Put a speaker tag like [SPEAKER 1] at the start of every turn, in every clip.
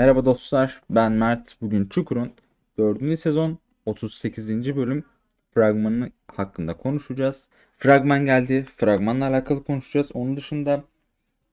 [SPEAKER 1] Merhaba dostlar, ben Mert. Bugün Çukur'un 4. sezon 38. bölüm fragmanı hakkında konuşacağız. Fragman geldi, fragmanla alakalı konuşacağız. Onun dışında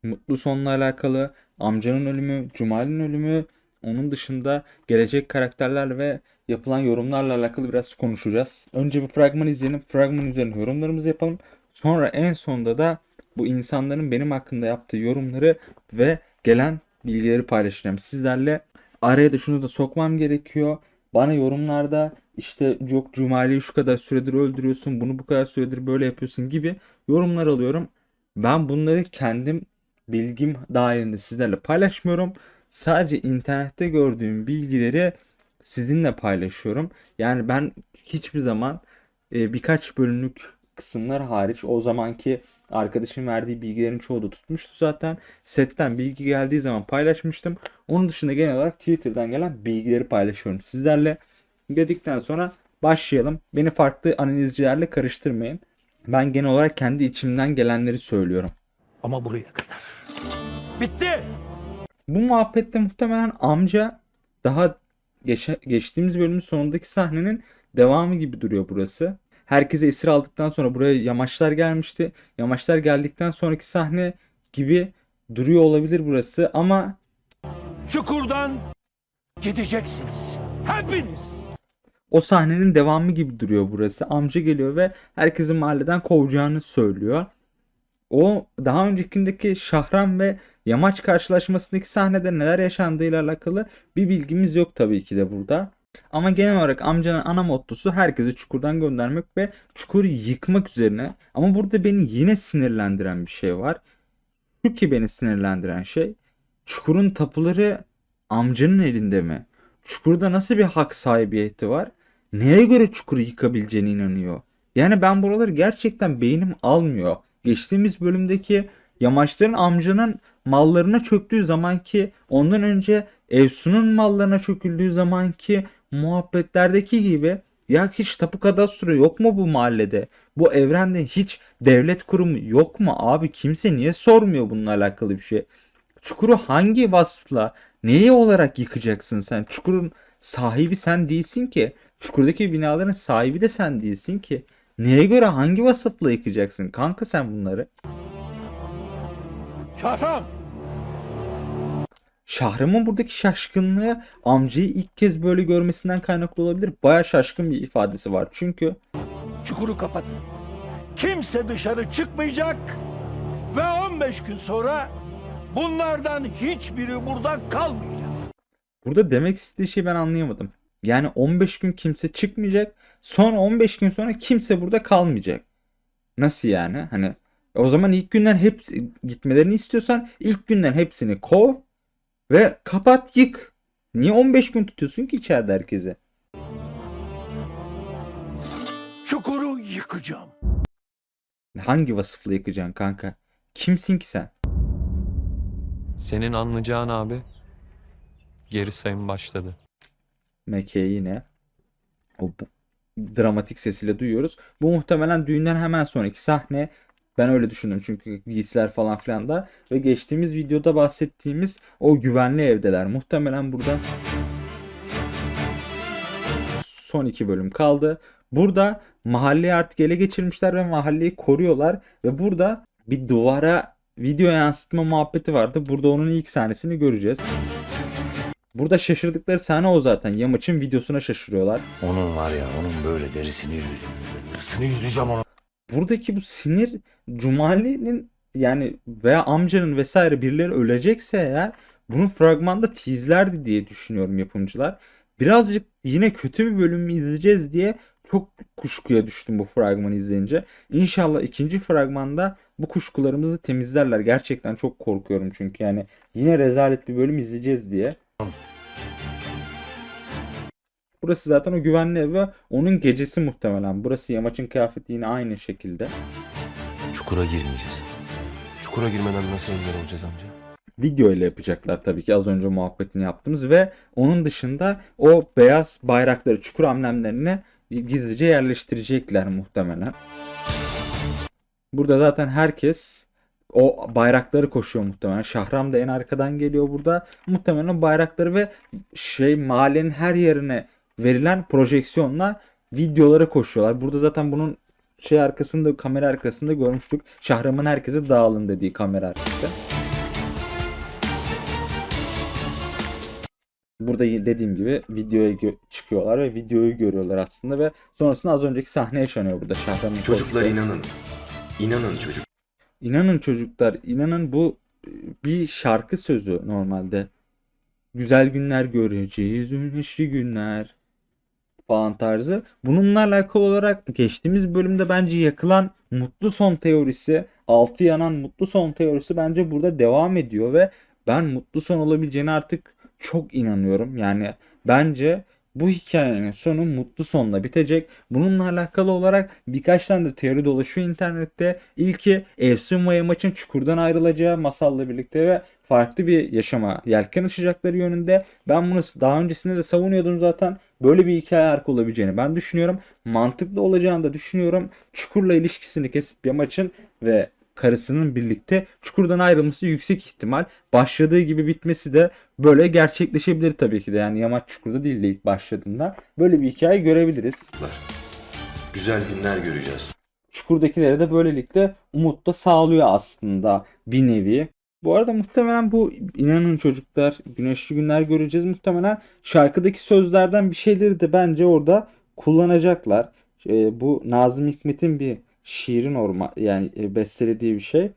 [SPEAKER 1] mutlu sonla alakalı, amcanın ölümü, Cumali'nin ölümü, onun dışında gelecek karakterler ve yapılan yorumlarla alakalı biraz konuşacağız. Önce bir fragman izleyelim, fragman üzerine yorumlarımızı yapalım. Sonra en sonunda da bu insanların benim hakkında yaptığı yorumları ve gelen bilgileri paylaşacağım sizlerle. Araya da şunu da sokmam gerekiyor. Bana yorumlarda işte yok Cumali'yi şu kadar süredir öldürüyorsun, bunu bu kadar süredir böyle yapıyorsun gibi yorumlar alıyorum. Ben bunları kendim bilgim dahilinde sizlerle paylaşmıyorum. Sadece internette gördüğüm bilgileri sizinle paylaşıyorum. Yani ben hiçbir zaman e, birkaç bölümlük kısımlar hariç o zamanki arkadaşım verdiği bilgilerin çoğu da tutmuştu zaten. Setten bilgi geldiği zaman paylaşmıştım. Onun dışında genel olarak Twitter'dan gelen bilgileri paylaşıyorum sizlerle. Dedikten sonra başlayalım. Beni farklı analizcilerle karıştırmayın. Ben genel olarak kendi içimden gelenleri söylüyorum.
[SPEAKER 2] Ama buraya kadar. Bitti.
[SPEAKER 1] Bu muhabbette muhtemelen amca daha geçe- geçtiğimiz bölümün sonundaki sahnenin devamı gibi duruyor burası. Herkese esir aldıktan sonra buraya yamaçlar gelmişti. Yamaçlar geldikten sonraki sahne gibi duruyor olabilir burası ama
[SPEAKER 2] Çukurdan gideceksiniz. Hepiniz.
[SPEAKER 1] o sahnenin devamı gibi duruyor burası. Amca geliyor ve herkesin mahalleden kovacağını söylüyor. O daha öncekindeki Şahram ve Yamaç karşılaşmasındaki sahnede neler yaşandığıyla alakalı bir bilgimiz yok tabii ki de burada. Ama genel olarak amcanın ana mottosu herkesi çukurdan göndermek ve çukuru yıkmak üzerine. Ama burada beni yine sinirlendiren bir şey var. Şu ki beni sinirlendiren şey çukurun tapuları amcanın elinde mi? Çukurda nasıl bir hak sahibiyeti var? Neye göre çukuru yıkabileceğine inanıyor? Yani ben buraları gerçekten beynim almıyor. Geçtiğimiz bölümdeki yamaçların amcanın mallarına çöktüğü zamanki ondan önce Evsun'un mallarına çöküldüğü zamanki muhabbetlerdeki gibi ya hiç tapu kadastro yok mu bu mahallede? Bu evrende hiç devlet kurumu yok mu abi? Kimse niye sormuyor bununla alakalı bir şey? Çukuru hangi vasıfla, neyi olarak yıkacaksın sen? Çukurun sahibi sen değilsin ki. Çukurdaki binaların sahibi de sen değilsin ki. Neye göre hangi vasıfla yıkacaksın kanka sen bunları?
[SPEAKER 2] Şahram.
[SPEAKER 1] Şahram'ın buradaki şaşkınlığı amcayı ilk kez böyle görmesinden kaynaklı olabilir. Baya şaşkın bir ifadesi var. Çünkü
[SPEAKER 2] Çukuru kapatın. Kimse dışarı çıkmayacak. Ve 15 gün sonra bunlardan hiçbiri burada kalmayacak.
[SPEAKER 1] burada demek istediği şeyi ben anlayamadım. Yani 15 gün kimse çıkmayacak. Sonra 15 gün sonra kimse burada kalmayacak. Nasıl yani? Hani o zaman ilk günden hep gitmelerini istiyorsan ilk günden hepsini kov ve kapat yık. Niye 15 gün tutuyorsun ki içeride herkese?
[SPEAKER 2] Çukuru yıkacağım.
[SPEAKER 1] Hangi vasıfla yıkacaksın kanka? Kimsin ki sen?
[SPEAKER 3] Senin anlayacağın abi geri sayım başladı.
[SPEAKER 1] Meke yine o dramatik sesiyle duyuyoruz. Bu muhtemelen düğünden hemen sonraki sahne. Ben öyle düşündüm çünkü giysiler falan filan da ve geçtiğimiz videoda bahsettiğimiz o güvenli evdeler. Muhtemelen burada son iki bölüm kaldı. Burada mahalleyi artık ele geçirmişler ve mahalleyi koruyorlar ve burada bir duvara video yansıtma muhabbeti vardı. Burada onun ilk sahnesini göreceğiz. Burada şaşırdıkları sahne o zaten. Yamaç'ın videosuna şaşırıyorlar.
[SPEAKER 4] Onun var ya onun böyle derisini yüzeceğim. Derisini yüzeceğim onun.
[SPEAKER 1] Buradaki bu sinir Cumali'nin yani veya amcanın vesaire birileri ölecekse eğer bunu fragmanda teaserlerdi diye düşünüyorum yapımcılar. Birazcık yine kötü bir bölüm mü izleyeceğiz diye çok kuşkuya düştüm bu fragmanı izleyince. İnşallah ikinci fragmanda bu kuşkularımızı temizlerler. Gerçekten çok korkuyorum çünkü yani yine rezalet bir bölüm izleyeceğiz diye. Burası zaten o güvenli ev ve onun gecesi muhtemelen. Burası Yamaç'ın kıyafeti yine aynı şekilde.
[SPEAKER 4] Çukura girmeyeceğiz. Çukura girmeden nasıl engel olacağız amca?
[SPEAKER 1] Video ile yapacaklar tabii ki az önce muhabbetini yaptığımız ve onun dışında o beyaz bayrakları çukur amblemlerine gizlice yerleştirecekler muhtemelen. Burada zaten herkes o bayrakları koşuyor muhtemelen. Şahram da en arkadan geliyor burada. Muhtemelen o bayrakları ve şey mahallenin her yerine verilen projeksiyonla videoları koşuyorlar. Burada zaten bunun şey arkasında kamera arkasında görmüştük. Şahram'ın herkese dağılın dediği kamera arkası. Burada dediğim gibi videoya gö- çıkıyorlar ve videoyu görüyorlar aslında ve sonrasında az önceki sahne yaşanıyor burada Şahram'ın
[SPEAKER 5] Çocuklar
[SPEAKER 1] konuştuğu.
[SPEAKER 5] inanın. İnanın çocuk.
[SPEAKER 1] İnanın çocuklar, inanın bu e, bir şarkı sözü normalde. Güzel günler göreceğiz, güneşli günler falan tarzı. Bununla alakalı olarak geçtiğimiz bölümde bence yakılan mutlu son teorisi, altı yanan mutlu son teorisi bence burada devam ediyor ve ben mutlu son olabileceğine artık çok inanıyorum. Yani bence bu hikayenin sonu mutlu sonla bitecek. Bununla alakalı olarak birkaç tane de teori dolaşıyor internette. İlki Efsun ve Yamaç'ın çukurdan ayrılacağı masalla birlikte ve farklı bir yaşama yelken açacakları yönünde. Ben bunu daha öncesinde de savunuyordum zaten. Böyle bir hikaye arka olabileceğini ben düşünüyorum. Mantıklı olacağını da düşünüyorum. Çukurla ilişkisini kesip Yamaç'ın ve karısının birlikte çukurdan ayrılması yüksek ihtimal. Başladığı gibi bitmesi de böyle gerçekleşebilir tabii ki de. Yani Yamaç çukurda değil de ilk başladığında. Böyle bir hikaye görebiliriz.
[SPEAKER 5] Güzel günler göreceğiz.
[SPEAKER 1] Çukurdakilere de böylelikle umut da sağlıyor aslında bir nevi. Bu arada muhtemelen bu inanın çocuklar güneşli günler göreceğiz. Muhtemelen şarkıdaki sözlerden bir şeyleri de bence orada kullanacaklar. Ee, bu Nazım Hikmet'in bir şiirin orma yani e, bestelediği bir şey.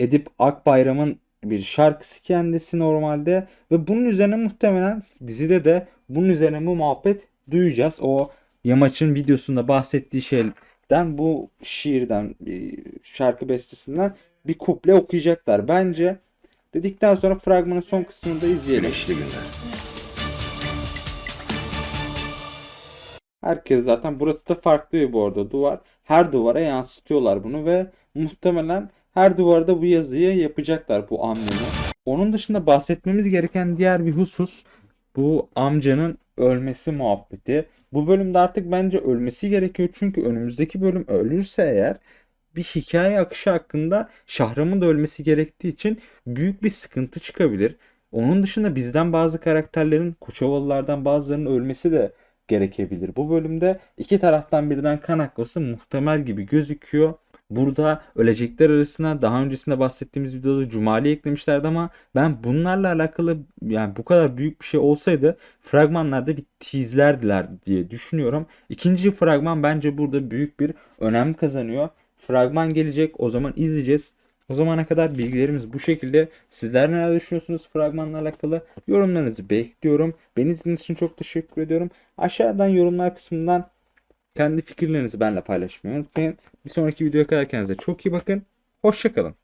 [SPEAKER 1] Edip Akbayram'ın bir şarkısı kendisi normalde ve bunun üzerine muhtemelen dizide de bunun üzerine bu muhabbet duyacağız. O Yamaç'ın videosunda bahsettiği şeyden bu şiirden e, şarkı bestesinden bir kuple okuyacaklar. Bence dedikten sonra fragmanın son kısmını da izleyelim.
[SPEAKER 5] Güneşli günler.
[SPEAKER 1] Herkes zaten burası da farklı bir bu arada duvar. Her duvara yansıtıyorlar bunu ve muhtemelen her duvarda bu yazıyı yapacaklar bu amcanın. Onun dışında bahsetmemiz gereken diğer bir husus bu amcanın ölmesi muhabbeti. Bu bölümde artık bence ölmesi gerekiyor çünkü önümüzdeki bölüm ölürse eğer bir hikaye akışı hakkında Şahram'ın da ölmesi gerektiği için büyük bir sıkıntı çıkabilir. Onun dışında bizden bazı karakterlerin, Koçovalılardan bazılarının ölmesi de gerekebilir. Bu bölümde iki taraftan birden kan akması muhtemel gibi gözüküyor. Burada ölecekler arasına daha öncesinde bahsettiğimiz videoda Cumali eklemişlerdi ama ben bunlarla alakalı yani bu kadar büyük bir şey olsaydı fragmanlarda bir teaserlerdiler diye düşünüyorum. İkinci fragman bence burada büyük bir önem kazanıyor. Fragman gelecek o zaman izleyeceğiz. O zamana kadar bilgilerimiz bu şekilde. Sizler neler düşünüyorsunuz fragmanla alakalı? Yorumlarınızı bekliyorum. Beni izlediğiniz için çok teşekkür ediyorum. Aşağıdan yorumlar kısmından kendi fikirlerinizi benimle paylaşmayı unutmayın. Bir sonraki videoya kadar kendinize çok iyi bakın. Hoşçakalın.